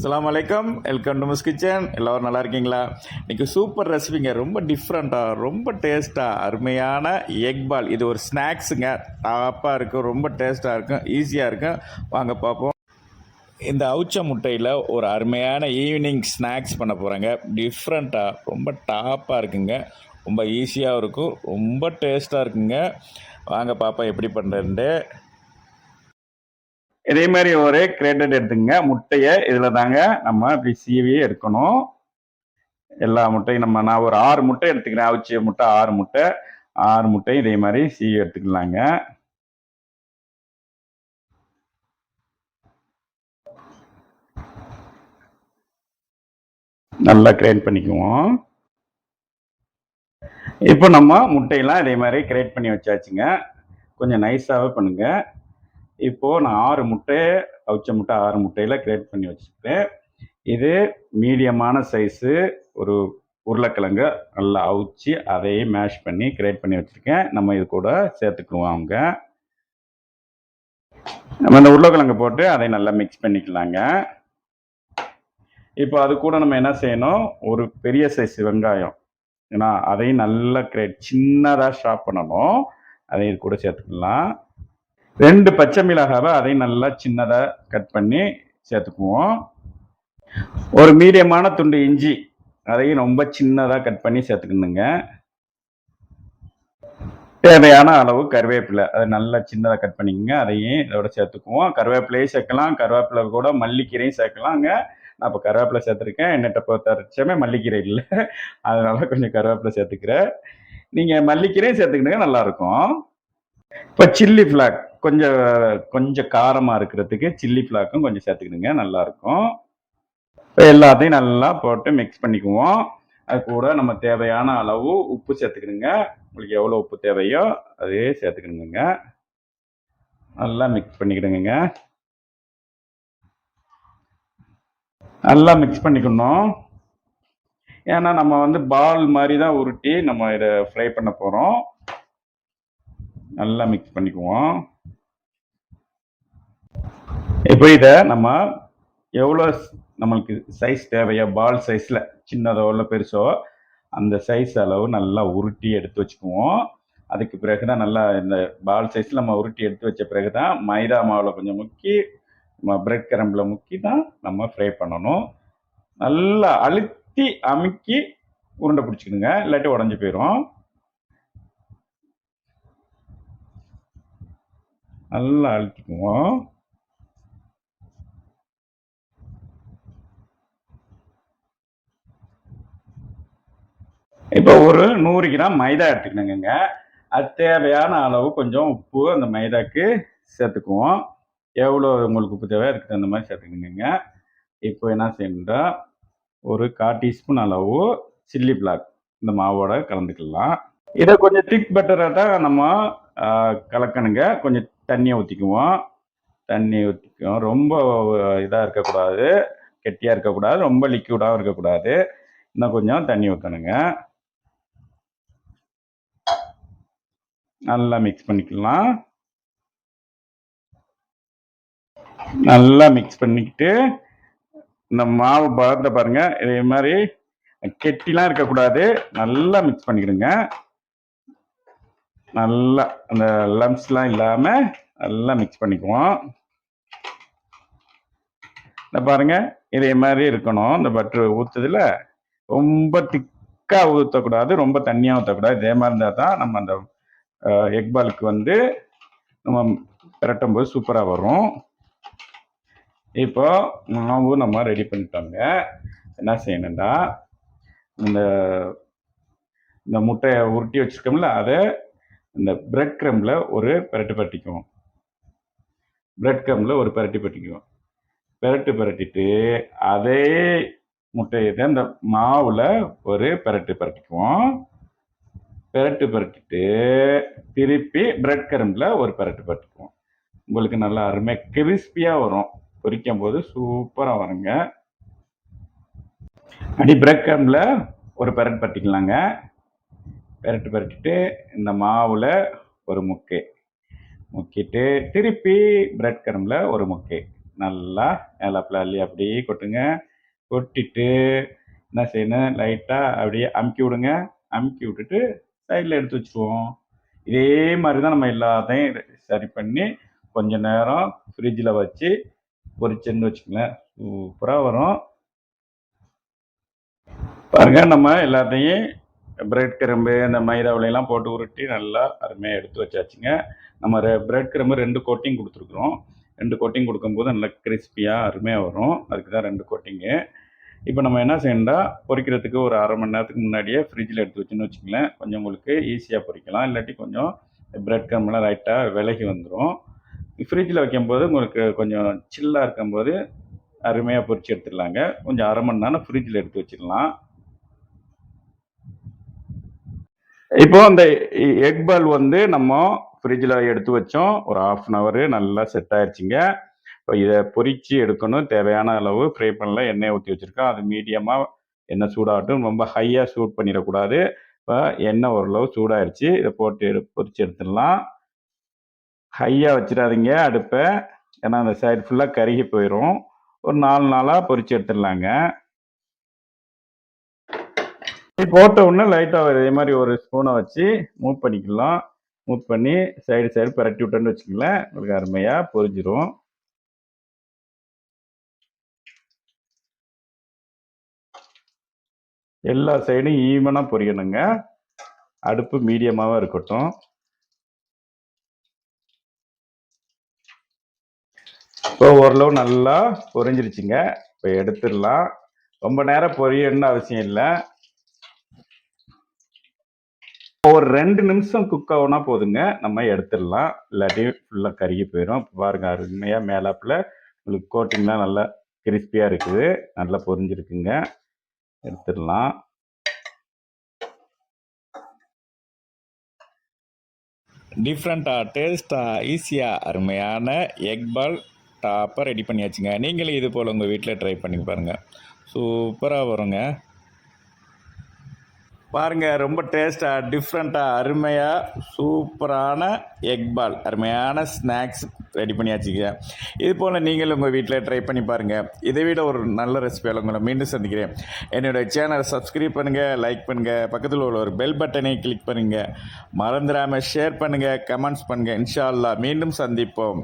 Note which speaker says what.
Speaker 1: அஸ்லாம் வலைக்கம் welcome to miss kitchen எல்லோரும் நல்லா இருக்கீங்களா? இன்றைக்கி சூப்பர் ரெசிபிங்க ரொம்ப டிஃப்ரெண்ட்டாக ரொம்ப டேஸ்ட்டாக அருமையான எக் பால் இது ஒரு ஸ்நாக்ஸுங்க டாப்பாக இருக்கும் ரொம்ப டேஸ்ட்டாக இருக்கும் ஈஸியாக இருக்கும். வாங்க பார்ப்போம். இந்த அவுச்ச முட்டையில் ஒரு அருமையான ஈவினிங் ஸ்நாக்ஸ் பண்ண போகிறேங்க டிஃப்ரெண்ட்டாக ரொம்ப டாப்பாக இருக்குங்க. ரொம்ப ஈஸியாகவும் இருக்கும் ரொம்ப டேஸ்ட்டாக இருக்குங்க. வாங்க பாப்பா எப்படி பண்ணுறேன்ட்டு இதே மாதிரி ஒரு கிரேட்டட் எடுத்துங்க. முட்டையை இதில் தாங்க நம்ம இப்படி சீவி எடுக்கணும். எல்லா முட்டையும் நம்ம நான் ஒரு ஆறு முட்டை எடுத்துக்கிறேன். அவிச்ச முட்டை ஆறு முட்டை. ஆறு முட்டை இதே மாதிரி சீவி எடுத்துக்கலாங்க. நல்லா கிரேட் பண்ணிக்குவோம். இப்போ நம்ம முட்டையெல்லாம் இதே மாதிரி கிரேட் பண்ணி வச்சாச்சுங்க. கொஞ்சம் நைஸாகவே பண்ணுங்கள் இப்போ நான் ஆறு முட்டை அவிச்ச முட்டை ஆறு முட்டையில் கிரேட் பண்ணி வச்சுருக்கேன் இது மீடியமான சைஸு ஒரு உருளைக்கிழங்கு நல்லா அவிச்சு அதையே மேஷ் பண்ணி கிரேட் பண்ணி வச்சுருக்கேன். நம்ம இது கூட சேர்த்துக்குவோம் அவங்க. நம்ம இந்த உருளைக்கிழங்கு போட்டு அதை நல்லா மிக்ஸ் பண்ணிக்கலாங்க. இப்போ அது கூட நம்ம என்ன செய்யணும்? ஒரு பெரிய சைஸ் வெங்காயம். ஏன்னா அதையும் நல்லா கிரேட் சின்னதாக ஷாப் பண்ணணும். அதையும் இது கூட சேர்த்துக்கலாம். ரெண்டு பச்சை மிளகாவை அதையும் நல்லா சின்னதாக கட் பண்ணி சேர்த்துக்குவோம். ஒரு மீடியமான துண்டு இஞ்சி அதையும் ரொம்ப சின்னதாக கட் பண்ணி சேர்த்துக்கணுங்க. தேவையான அளவு கருவேப்பிலை அதை நல்லா சின்னதாக கட் பண்ணிக்கோங்க. அதையும் இதோட சேர்த்துக்குவோம். கருவேப்பிலையும் சேர்க்கலாம். கருவேப்பிலை கூட மல்லிக்கீரையும் சேர்க்கலாங்க. நான் இப்போ கருவேப்பிலை சேர்த்துருக்கேன். என்னட்ட பொறுத்தவரைச்சுமே மல்லிக்கீரை இல்லை. அதனால கொஞ்சம் கருவேப்பிலை சேர்த்துக்கிறேன். நீங்கள் மல்லிக்கீரையும் சேர்த்துக்கிட்டுங்க நல்லாயிருக்கும் இப்போ சில்லி ஃப்ளாக் கொஞ்சம் கொஞ்சம் காரமாக இருக்கிறதுக்கு சில்லி ஃப்ளாக்கும் கொஞ்சம் சேர்த்துக்கிடுங்க நல்லாயிருக்கும் இப்போ எல்லாத்தையும் நல்லா போட்டு மிக்ஸ் பண்ணிக்குவோம். அது கூட நம்ம தேவையான அளவு உப்பு சேர்த்துக்கிடுங்க. உங்களுக்கு எவ்வளோ உப்பு தேவையோ அதே சேர்த்துக்கிடுங்க நல்லா மிக்ஸ் பண்ணிக்கிடுங்க நல்லா மிக்ஸ் பண்ணிக்கணும். ஏன்னா நம்ம வந்து பால் மாதிரி தான் உருட்டி நம்ம இதை ஃப்ரை பண்ண போகிறோம் நல்லா மிக்ஸ் பண்ணிக்குவோம். இப்போ இதை நம்ம எவ்வளோ நம்மளுக்கு சைஸ் தேவையோ பால் சைஸில் சின்னதோ இல்லை பெருசோ அந்த சைஸ் அளவு நல்லா உருட்டி எடுத்து வச்சுக்குவோம். அதுக்கு பிறகு தான் நல்லா இந்த பால் சைஸில் நம்ம உருட்டி எடுத்து வச்ச பிறகு தான் மைதா மாவில் கொஞ்சம் முக்கி நம்ம பிரெட் கிரம்பில் முக்கி தான் நம்ம ஃப்ரை பண்ணணும். நல்லா அழுத்தி அமுக்கி உருண்டை பிடிச்சிக்கணுங்க. இல்லாட்டி உடஞ்சி போயிடும் நல்லா அழுத்திக்குவோம். இப்போ ஒரு நூறு கிராம் மைதா எடுத்துக்கணுங்க அது தேவையான அளவு கொஞ்சம் உப்பு அந்த மைதாக்கு சேர்த்துக்குவோம். எவ்வளோ உங்களுக்கு உப்பு தேவை அதுக்கு தகுந்த மாதிரி சேர்த்துக்கணுங்க இப்போ என்ன செய்யணும்னா ஒரு கால் டீஸ்பூன் அளவு சில்லி பிளாக் இந்த மாவோட கலந்துக்கலாம். இதை கொஞ்சம் திக் பெட்டராக தான் நம்ம கலக்கணுங்க. கொஞ்சம் தண்ணியை ஊற்றிக்குவோம் தண்ணி ஊற்றிக்குவோம் ரொம்ப இதாக இருக்கக்கூடாது. கெட்டியாக இருக்கக்கூடாது. ரொம்ப லிக்யூடாகவும் இருக்கக்கூடாது. இன்னும் கொஞ்சம் தண்ணி ஊற்றணுங்க நல்லா மிக்ஸ் பண்ணிக்கலாம். நல்லா மிக்ஸ் பண்ணிக்கிட்டு இந்த மாவு பதத்தை பாருங்க இதே மாதிரி கெட்டிலாம் இருக்கக்கூடாது. நல்லா மிக்ஸ் பண்ணிக்கிடுங்க. நல்லா அந்த லம்ஸ்லாம் இல்லாமல் நல்லா மிக்ஸ் பண்ணிக்குவோம். இந்த பாருங்க இதே மாதிரி இருக்கணும். இந்த பட்ரு ஊற்றுதில் ரொம்ப திக்காக ஊற்றக்கூடாது ரொம்ப தண்ணியாக ஊற்றக்கூடாது இதே மாதிரி இருந்தால் தான் நம்ம அந்த எக்பாலுக்கு வந்து நம்ம பிரட்டும் போது சூப்பராக வரும். இப்போ மாவு நம்ம ரெடி பண்ணிட்டோங்க. என்ன செய்யணும்டா இந்த இந்த முட்டையை உருட்டி வச்சுருக்கோம்ல அதை இந்த பிரெட் க்ரம்பில் ஒரு பெரட்டு பரட்டிக்குவோம். பிரெட் க்ரம்பில் ஒரு பிரட்டி பட்டிக்குவோம் பெரட்டு பெரட்டிட்டு அதே முட்டையை தான் இந்த மாவில் ஒரு பெரட்டு பரட்டிக்குவோம். பெரட்டு பெரட்டிட்டு திருப்பி பிரெட் கரும்பில் ஒரு பெரட்டு பெரட்டுக்குவோம். உங்களுக்கு நல்லா அருமையாக கிறிஸ்பியாக வரும். பொரிக்கும் போது சூப்பராக வருங்க. அடி பிரெட் கரம்பில் ஒரு பெரட் பரட்டிக்கலாங்க. பெரட்டு பரட்டிட்டு இந்த மாவில் ஒரு முக்கை. முக்கிட்டு திருப்பி பிரெட் கரும்பில் ஒரு முக்கை. நல்லா மேலாப்பில் அள்ளி அப்படியே கொட்டுங்க. கொட்டிட்டு என்ன செய்யணும்? லைட்டாக அப்படியே அமுக்கி விடுங்க. அமுக்கி விட்டுட்டு சைடில் எடுத்து வச்சுருவோம். இதே மாதிரி தான் நம்ம எல்லாத்தையும் சரி பண்ணி கொஞ்ச நேரம் ஃப்ரிட்ஜில் வச்சு பொரிச்சுன்னு வச்சுக்கலாம் சூப்பராக வரும். பாருங்க நம்ம எல்லாத்தையும் பிரெட் கிரம்பு இந்த மைதாவிலையெல்லாம் போட்டு உருட்டி நல்லா அருமையாக எடுத்து வச்சாச்சுங்க. நம்ம பிரெட் கிரம்பு ரெண்டு கோட்டிங் கொடுத்துருக்குறோம். ரெண்டு கோட்டிங் கொடுக்கும்போது நல்லா கிறிஸ்பியாக அருமையாக வரும். அதுக்கு தான் ரெண்டு கோட்டிங்கு இப்போ நம்ம என்ன செய்யணும்னா பொரிக்கிறதுக்கு ஒரு அரை மணி நேரத்துக்கு முன்னாடியே ஃப்ரிட்ஜில் எடுத்து வச்சுன்னு வச்சுங்களேன் கொஞ்சம் உங்களுக்கு ஈஸியாக பொறிக்கலாம் இல்லாட்டி கொஞ்சம் பிரெட் கிரம்பெலாம் லைட்டாக விலகி வந்துடும் ஃப்ரிட்ஜில் வைக்கும்போது உங்களுக்கு கொஞ்சம் சில்லாக இருக்கும்போது அருமையாக பொறிச்சு எடுத்துடலாங்க கொஞ்சம் அரை மணி நேரம் ஃப்ரிட்ஜில் எடுத்து வச்சிடலாம். இப்போ அந்த எக் பால் வந்து நம்ம ஃப்ரிட்ஜில் எடுத்து வச்சோம். ஒரு ஆஃப் அன் ஹவர் நல்லா செட் ஆயிடுச்சுங்க இப்போ இதை பொறிச்சு எடுக்கணும். தேவையான அளவு ஃப்ரை பண்ணல எண்ணெய் ஊற்றி வச்சுருக்கோம் அது மீடியமாக எண்ணெய் சூடாகட்டும். ரொம்ப ஹையாக சூட் பண்ணிடக்கூடாது. இப்போ எண்ணெய் ஓரளவு சூடாயிருச்சு. இதை போட்டு எடு பொரிச்சு எடுத்துடலாம். ஹையாக வச்சிடாதீங்க அடுப்பை. ஏன்னா அந்த சைடு ஃபுல்லாக கருகி போயிடும் ஒரு நாலு நாளாக பொறிச்சு எடுத்துடலாங்க. போட்ட உடனே லைட்டாக இதே மாதிரி ஒரு ஸ்பூனை வச்சு மூவ் பண்ணிக்கலாம். மூவ் பண்ணி சைடு சைடு பரட்டி விட்டோன்னு வச்சுக்கல உங்களுக்கு அருமையாக பொரிஞ்சிரும். எல்லா சைடும் ஈவனாக பொரியணுங்க. அடுப்பு மீடியமாகவும் இருக்கட்டும். இப்போ ஓரளவு நல்லா பொரிஞ்சிருச்சுங்க. இப்போ எடுத்துடலாம். ரொம்ப நேரம் பொரியணும்னு அவசியம் இல்லை. ஒரு ரெண்டு நிமிஷம் குக் ஆகுனா போதுங்க. நம்ம எடுத்துடலாம். இல்லாட்டி ஃபுல்லாக கருகி போயிடும் பாருங்க அருமையாக மேலாப்பில் உங்களுக்கு கோட்டிங்லாம் நல்லா கிறிஸ்பியாக இருக்குது. நல்லா பொரிஞ்சிருக்குங்க. எடுத்துடலாம்.
Speaker 2: டிஃப்ரெண்ட்டாக டேஸ்ட்டாக ஈஸியாக அருமையான எக் பால் டாப்பாக ரெடி பண்ணியாச்சுங்க. நீங்களும் இது போல் உங்கள் வீட்டில் ட்ரை பண்ணி பாருங்கள் சூப்பராக வருங்க. பாருங்கள் ரொம்ப டேஸ்ட்டாக டிஃப்ரெண்ட்டாக அருமையாக சூப்பரான எக் பால் அருமையான ஸ்நாக்ஸ் ரெடி பண்ணியாச்சுங்க இது போல் நீங்களும் உங்கள் வீட்டில் ட்ரை பண்ணி பாருங்கள் இதை விட ஒரு நல்ல ரெசிபியால் உங்களை மீண்டும் சந்திக்கிறேன். என்னோடய சேனலை சப்ஸ்கிரைப் பண்ணுங்கள் லைக் பண்ணுங்கள் பக்கத்தில் உள்ள ஒரு பெல் பட்டனை கிளிக் பண்ணுங்கள் மறந்துடாமல் ஷேர் பண்ணுங்கள் கமெண்ட்ஸ் பண்ணுங்கள் இன்ஷா மீண்டும் சந்திப்போம்.